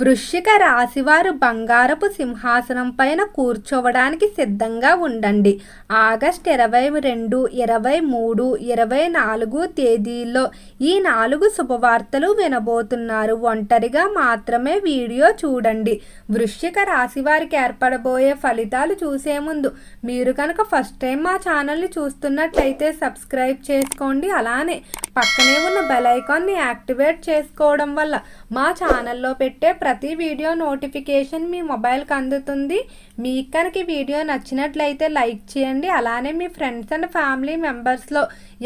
వృశ్చిక రాశివారు బంగారపు సింహాసనం పైన కూర్చోవడానికి సిద్ధంగా ఉండండి. ఆగస్ట్ ఇరవై రెండు ఇరవై మూడు ఇరవై నాలుగు తేదీల్లో ఈ నాలుగు శుభవార్తలు వినబోతున్నారు. ఒంటరిగా మాత్రమే వీడియో చూడండి. వృశ్చిక రాశి వారికి ఏర్పడబోయే ఫలితాలు చూసే ముందు మీరు కనుక ఫస్ట్ టైం మా ఛానల్ని చూస్తున్నట్లయితే సబ్స్క్రైబ్ చేసుకోండి. అలానే పక్కనే ఉన్న బెల్ ఐకాన్ని యాక్టివేట్ చేసుకోవడం వల్ల మా ఛానల్లో పెట్టే ప్రతి వీడియో నోటిఫికేషన్ మీ మొబైల్కి అందుతుంది. మీకు కనుక వీడియో నచ్చినట్లయితే లైక్ చేయండి. అలానే మీ ఫ్రెండ్స్ అండ్ ఫ్యామిలీ మెంబర్స్లో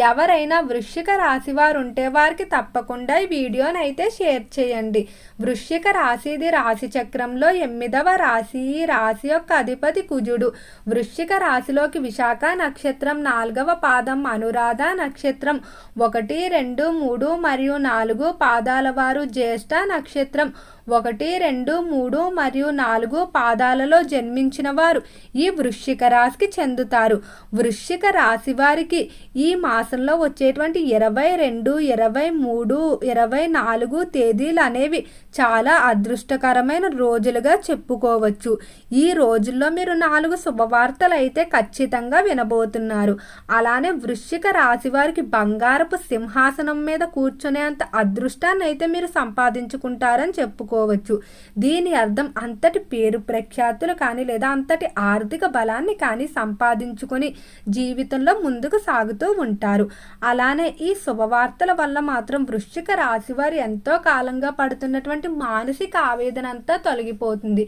ఎవరైనా వృశ్చిక రాశి వారు ఉంటే వారికి తప్పకుండా ఈ వీడియోని అయితే షేర్ చేయండి. వృశ్చిక రాశిది రాశి చక్రంలో ఎనిమిదవ రాశి ఈ రాశి యొక్క అధిపతి కుజుడు. వృశ్చిక రాశిలోకి విశాఖ నక్షత్రం నాలుగవ పాదం అనురాధ నక్షత్రం ఒకటి రెండు మూడు మరియు నాలుగు పాదాల వారు జ్యేష్ఠ నక్షత్రం ఒకటి రెండు మూడు మరియు నాలుగు పాదాలలో జన్మించిన వారు ఈ వృశ్చిక రాశికి చెందుతారు. వృశ్చిక రాశి వారికి ఈ మాసంలో వచ్చేటువంటి ఇరవై రెండు ఇరవై మూడు ఇరవై నాలుగు తేదీలు అనేవి చాలా అదృష్టకరమైన రోజులుగా చెప్పుకోవచ్చు. ఈ రోజుల్లో మీరు నాలుగు శుభవార్తలు అయితే ఖచ్చితంగా వినబోతున్నారు. అలానే వృశ్చిక రాశి వారికి బంగారపు సింహాసనం మీద కూర్చునేంత అదృష్టాన్ని అయితే మీరు సంపాదించుకుంటారని చెప్పుకో చెప్పుకోవచ్చు దీని అర్థం అంతటి పేరు ప్రఖ్యాతులు కానీ లేదా అంతటి ఆర్థిక బలాన్ని కానీ సంపాదించుకొని జీవితంలో ముందుకు సాగుతూ ఉంటారు. అలానే ఈ శుభవార్తల వల్ల మాత్రం వృశ్చిక రాశి వారు ఎంతో కాలంగా పడుతున్నటువంటి మానసిక ఆవేదన అంతా తొలగిపోతుంది.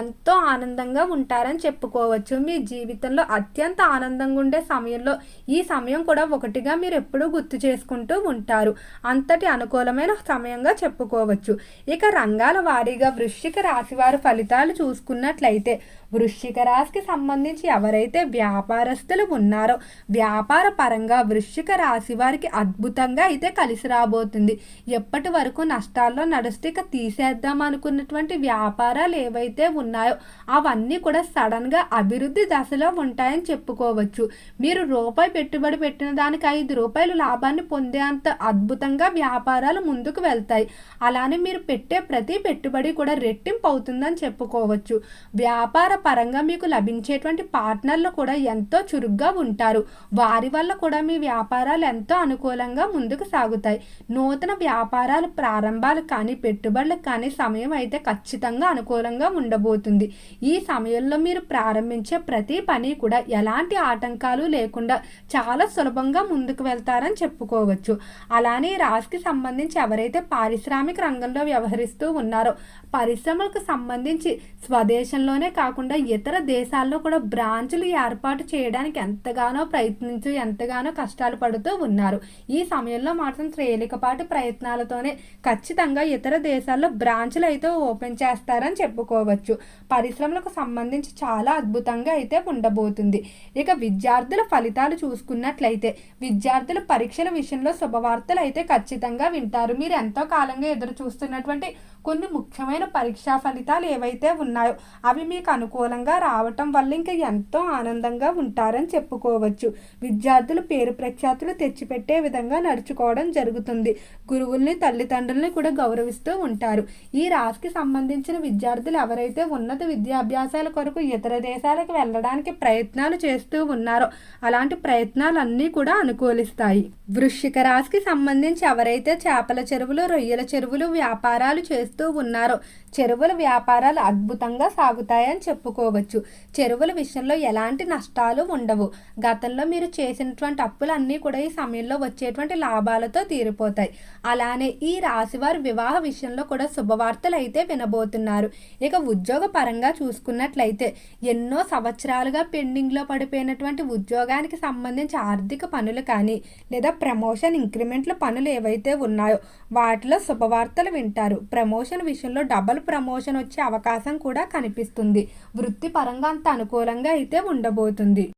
ఎంతో ఆనందంగా ఉంటారని చెప్పుకోవచ్చు. మీ జీవితంలో అత్యంత ఆనందంగా ఉండే సమయంలో ఈ సమయం కూడా ఒకటిగా మీరు ఎప్పుడూ గుర్తు చేసుకుంటూ ఉంటారు. అంతటి అనుకూలమైన సమయంగా చెప్పుకోవచ్చు. ఇక రంగా రంగాల వారీగా వృశ్చిక రాశి వారి ఫలితాలు చూసుకున్నట్లయితే వృశ్చిక రాశికి సంబంధించి ఎవరైతే వ్యాపారస్తులు ఉన్నారో వ్యాపార పరంగా వృశ్చిక రాశి వారికి అద్భుతంగా అయితే కలిసి రాబోతుంది. ఎప్పటి వరకు నష్టాల్లో నడుస్తే ఇక తీసేద్దాం అనుకున్నటువంటి వ్యాపారాలు ఏవైతే ఉన్నాయో అవన్నీ కూడా సడన్గా అభివృద్ధి దశలో ఉంటాయని చెప్పుకోవచ్చు. మీరు రూపాయి పెట్టుబడి పెట్టిన దానికి ఐదు రూపాయలు లాభాన్ని పొందేంత అద్భుతంగా వ్యాపారాలు ముందుకు వెళ్తాయి. అలానే మీరు పెట్టే ప్రతి పెట్టుబడి కూడా రెట్టింపు అవుతుందని చెప్పుకోవచ్చు. వ్యాపార పరంగా మీకు లభించేటువంటి పార్ట్నర్లు కూడా ఎంతో చురుగ్గా ఉంటారు. వారి వల్ల కూడా మీ వ్యాపారాలు ఎంతో అనుకూలంగా ముందుకు సాగుతాయి. నూతన వ్యాపారాలు ప్రారంభాలు కానీ పెట్టుబడులకు కానీ సమయం అయితే ఖచ్చితంగా అనుకూలంగా ఉండబోతుంది. ఈ సమయంలో మీరు ప్రారంభించే ప్రతి పని కూడా ఎలాంటి ఆటంకాలు లేకుండా చాలా సులభంగా ముందుకు వెళ్తారని చెప్పుకోవచ్చు. అలానే రాశికి సంబంధించి ఎవరైతే పారిశ్రామిక రంగంలో వ్యవహరిస్తూ ఉన్న పరిశ్రమలకు సంబంధించి స్వదేశంలోనే కాకుండా ఇతర దేశాల్లో కూడా బ్రాంచులు ఏర్పాటు చేయడానికి ఎంతగానో ప్రయత్నించు ఎంతగానో కష్టాలు పడుతూ ఉన్నారు. ఈ సమయంలో మాత్రం తేలికపాటి ప్రయత్నాలతోనే ఖచ్చితంగా ఇతర దేశాల్లో బ్రాంచులు అయితే ఓపెన్ చేస్తారని చెప్పుకోవచ్చు. పరిశ్రమలకు సంబంధించి చాలా అద్భుతంగా అయితే ఉండబోతుంది. ఇక విద్యార్థుల ఫలితాలు చూసుకున్నట్లయితే విద్యార్థుల పరీక్షల విషయంలో శుభవార్తలు అయితే ఖచ్చితంగా వింటారు. మీరు ఎంతో కాలంగా ఎదురు చూస్తున్నటువంటి కొన్ని ముఖ్యమైన పరీక్షా ఫలితాలు ఏవైతే ఉన్నాయో అవి మీకు అనుకూలంగా రావటం వల్ల ఇంకా ఎంతో ఆనందంగా ఉంటారని చెప్పుకోవచ్చు. విద్యార్థులు పేరు ప్రఖ్యాతులు తెచ్చిపెట్టే విధంగా నడుచుకోవడం జరుగుతుంది. గురువుల్ని తల్లిదండ్రుల్ని కూడా గౌరవిస్తూ ఉంటారు. ఈ రాశికి సంబంధించిన విద్యార్థులు ఎవరైతే ఉన్నత విద్యాభ్యాసాల కొరకు ఇతర దేశాలకు వెళ్ళడానికి ప్రయత్నాలు చేస్తూ ఉన్నారో అలాంటి ప్రయత్నాలన్నీ కూడా అనుకూలిస్తాయి. వృశ్చిక రాశికి సంబంధించి ఎవరైతే చేపల చెరువులు రొయ్యల చెరువులు వ్యాపారాలు చేస్తూ ఉన్నారో. చెరువుల వ్యాపారాలు అద్భుతంగా సాగుతాయని చెప్పుకోవచ్చు. చెరువుల విషయంలో ఎలాంటి నష్టాలు ఉండవు. గతంలో మీరు చేసినటువంటి అప్పులన్నీ కూడా ఈ సమయంలో వచ్చేటువంటి లాభాలతో తీరిపోతాయి. అలానే ఈ రాశివారు వివాహ విషయంలో కూడా శుభవార్తలు అయితే వినబోతున్నారు. ఇక ఉద్యోగ పరంగా చూసుకున్నట్లయితే ఎన్నో సంవత్సరాలుగా పెండింగ్లో పడిపోయినటువంటి ఉద్యోగానికి సంబంధించి ఆర్థిక పనులు కానీ లేదా ప్రమోషన్ ఇంక్రిమెంట్ల పనులు ఏవైతే ఉన్నాయో వాటిలో శుభవార్తలు వింటారు. ప్రమోషన్ విషయంలో డబల్ ప్రమోషన్ వచ్చే అవకాశం కూడా కనిపిస్తుంది. వృత్తిపరంగా అంత అనుకూలంగా అయితే ఉండబోతుంది.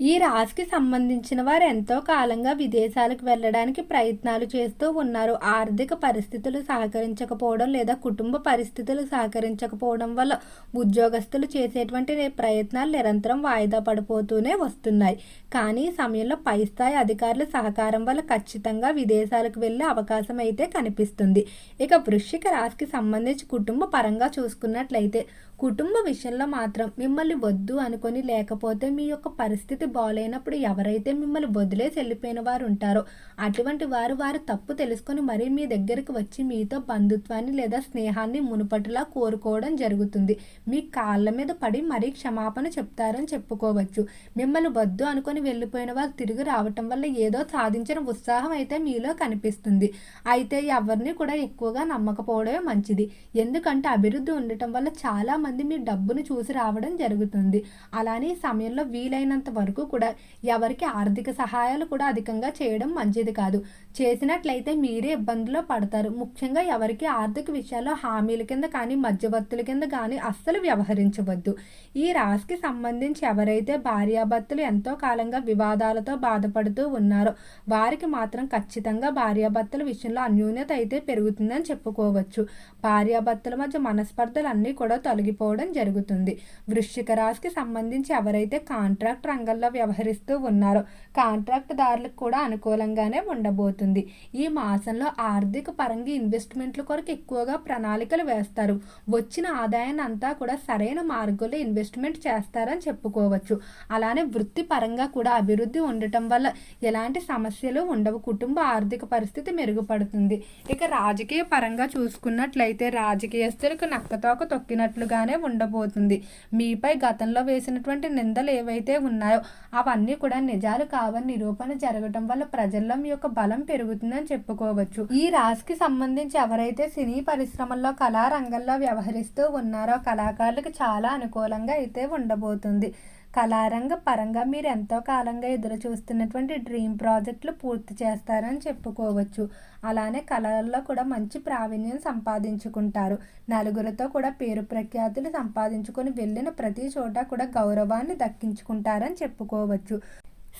ఈ రాశికి సంబంధించిన వారు ఎంతో కాలంగా విదేశాలకు వెళ్ళడానికి ప్రయత్నాలు చేస్తూ ఉన్నారు. ఆర్థిక పరిస్థితులు సహకరించకపోవడం లేదా కుటుంబ పరిస్థితులు సహకరించకపోవడం వల్ల ఉద్యోగస్తులు చేసేటువంటి ప్రయత్నాలు నిరంతరం వాయిదా పడిపోతూనే వస్తున్నాయి. కానీ ఈ సమయంలో పై స్థాయి అధికారుల సహకారం వల్ల ఖచ్చితంగా విదేశాలకు వెళ్ళే అవకాశం అయితే కనిపిస్తుంది. ఇక వృశ్చిక రాశికి సంబంధించి కుటుంబ పరంగా చూసుకున్నట్లయితే కుటుంబ విషయంలో మాత్రం మిమ్మల్ని వద్దు అనుకొని లేకపోతే మీ యొక్క పరిస్థితి బాగాలేనప్పుడు ఎవరైతే మిమ్మల్ని వదిలేసి వెళ్ళిపోయిన వారు ఉంటారో అటువంటి వారు వారు తప్పు తెలుసుకొని మరీ మీ దగ్గరికి వచ్చి మీతో బంధుత్వాన్ని లేదా స్నేహాన్ని మునుపటిలా కోరుకోవడం జరుగుతుంది. మీ కాళ్ళ మీద పడి మరీ క్షమాపణ చెప్తారని చెప్పుకోవచ్చు. మిమ్మల్ని వద్దు అనుకొని వెళ్ళిపోయిన వారు తిరిగి రావటం వల్ల ఏదో సాధించిన ఉత్సాహం అయితే మీలో కనిపిస్తుంది. అయితే ఎవరిని కూడా ఎక్కువగా నమ్మకపోవడమే మంచిది. ఎందుకంటే అభివృద్ధి ఉండటం వల్ల చాలా మంది మీ డబ్బును చూసి రావడం జరుగుతుంది. అలానే ఈ సమయంలో వీలైనంత వరకు కూడా ఎవరికి ఆర్థిక సహాయాలు కూడా అధికంగా చేయడం మంచిది కాదు. చేసినట్లయితే మీరే ఇబ్బందుల్లో పడతారు. ముఖ్యంగా ఎవరికి ఆర్థిక విషయాల్లో హామీల కింద కానీ మధ్యవర్తుల కింద కానీ అస్సలు వ్యవహరించవద్దు. ఈ రాశికి సంబంధించి ఎవరైతే భార్యాభర్తలు ఎంతో కాలంగా వివాదాలతో బాధపడుతూ ఉన్నారో వారికి మాత్రం ఖచ్చితంగా భార్యాభర్తల విషయంలో అన్యూన్యత అయితే పెరుగుతుందని చెప్పుకోవచ్చు. భార్యాభర్తల మధ్య మనస్పర్ధలు అన్నీ కూడా తొలగిపోవడం జరుగుతుంది. వృశ్చిక రాశికి సంబంధించి ఎవరైతే కాంట్రాక్ట్ రంగంలో వ్యవహరిస్తూ ఉన్నారో కాంట్రాక్ట్ దారులకు కూడా అనుకూలంగానే ఉండబోతుంది. ఈ మాసంలో ఆర్థిక పరంగా ఇన్వెస్ట్మెంట్ల కొరకు ఎక్కువగా ప్రణాళికలు వేస్తారు. వచ్చిన ఆదాయాన్ని అంతా కూడా సరైన మార్గంలో ఇన్వెస్ట్మెంట్ చేస్తారని చెప్పుకోవచ్చు. అలానే వృత్తి పరంగా కూడా అభివృద్ధి ఉండటం వల్ల ఎలాంటి సమస్యలు ఉండవు. కుటుంబ ఆర్థిక పరిస్థితి మెరుగుపడుతుంది. ఇక రాజకీయ పరంగా చూసుకున్నట్లయితే రాజకీయస్తులకు నక్కతోక తొక్కినట్లుగానే ఉండబోతుంది. మీపై గతంలో వేసినటువంటి నిందలు ఏవైతే ఉన్నాయో అవన్నీ కూడా నిజాలు కావని నిరూపణ జరగటం వల్ల ప్రజల్లో మీ యొక్క బలం పెరుగుతుందని చెప్పుకోవచ్చు. ఈ రాశికి సంబంధించి ఎవరైతే సినీ పరిశ్రమల్లో కళారంగంలో వ్యవహరిస్తూ ఉన్నారో కళాకారులకు చాలా అనుకూలంగా అయితే ఉండబోతుంది. కళారంగ పరంగా మీరు ఎంతో కాలంగా ఎదురు చూస్తున్నటువంటి డ్రీమ్ ప్రాజెక్టులు పూర్తి చేస్తారని చెప్పుకోవచ్చు. అలానే కళల్లో కూడా మంచి ప్రావీణ్యం సంపాదించుకుంటారు. నలుగురితో కూడా పేరు ప్రఖ్యాతులు సంపాదించుకొని వెళ్ళిన ప్రతి చోట కూడా గౌరవాన్ని దక్కించుకుంటారని చెప్పుకోవచ్చు.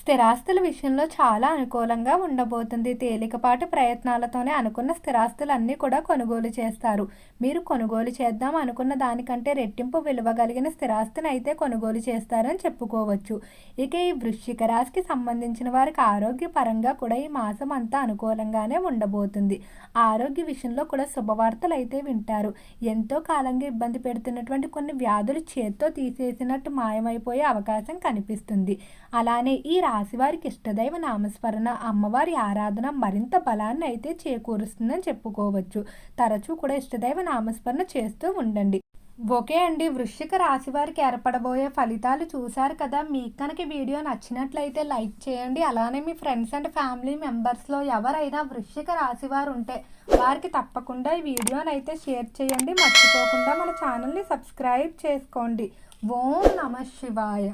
స్థిరాస్తుల విషయంలో చాలా అనుకూలంగా ఉండబోతుంది. తేలికపాటి ప్రయత్నాలతోనే అనుకున్న స్థిరాస్తులన్నీ కూడా కొనుగోలు చేస్తారు. మీరు కొనుగోలు చేద్దాం అనుకున్న దానికంటే రెట్టింపు విలువ కలిగిన స్థిరాస్తిని అయితే కొనుగోలు చేస్తారని చెప్పుకోవచ్చు. ఇక ఈ వృశ్చిక రాశికి సంబంధించిన వారికి ఆరోగ్యపరంగా కూడా ఈ మాసం అంతా అనుకూలంగానే ఉండబోతుంది. ఆరోగ్య విషయంలో కూడా శుభవార్తలు అయితే వింటారు. ఎంతో కాలంగా ఇబ్బంది పెడుతున్నటువంటి కొన్ని వ్యాధులు చేత్తో తీసేసినట్టు మాయమైపోయే అవకాశం కనిపిస్తుంది. అలానే ఈ రాశివారికి ఇష్టదైవ నామస్మరణ అమ్మవారి ఆరాధన మరింత బలాన్ని అయితే చేకూరుస్తుందని చెప్పుకోవచ్చు. తరచూ కూడా ఇష్టదైవ నామస్మరణ చేస్తూ ఉండండి. ఓకే అండి. వృశ్చిక రాశి వారికి ఏర్పడబోయే ఫలితాలు చూశారు కదా. మీకు కనుక వీడియో నచ్చినట్లయితే లైక్ చేయండి. అలానే మీ ఫ్రెండ్స్ అండ్ ఫ్యామిలీ మెంబర్స్లో ఎవరైనా వృశ్చిక రాశి వారు ఉంటే వారికి తప్పకుండా ఈ వీడియోని అయితే షేర్ చేయండి. మర్చిపోకుండా మన ఛానల్ని సబ్స్క్రైబ్ చేసుకోండి. ఓం నమ శివాయ.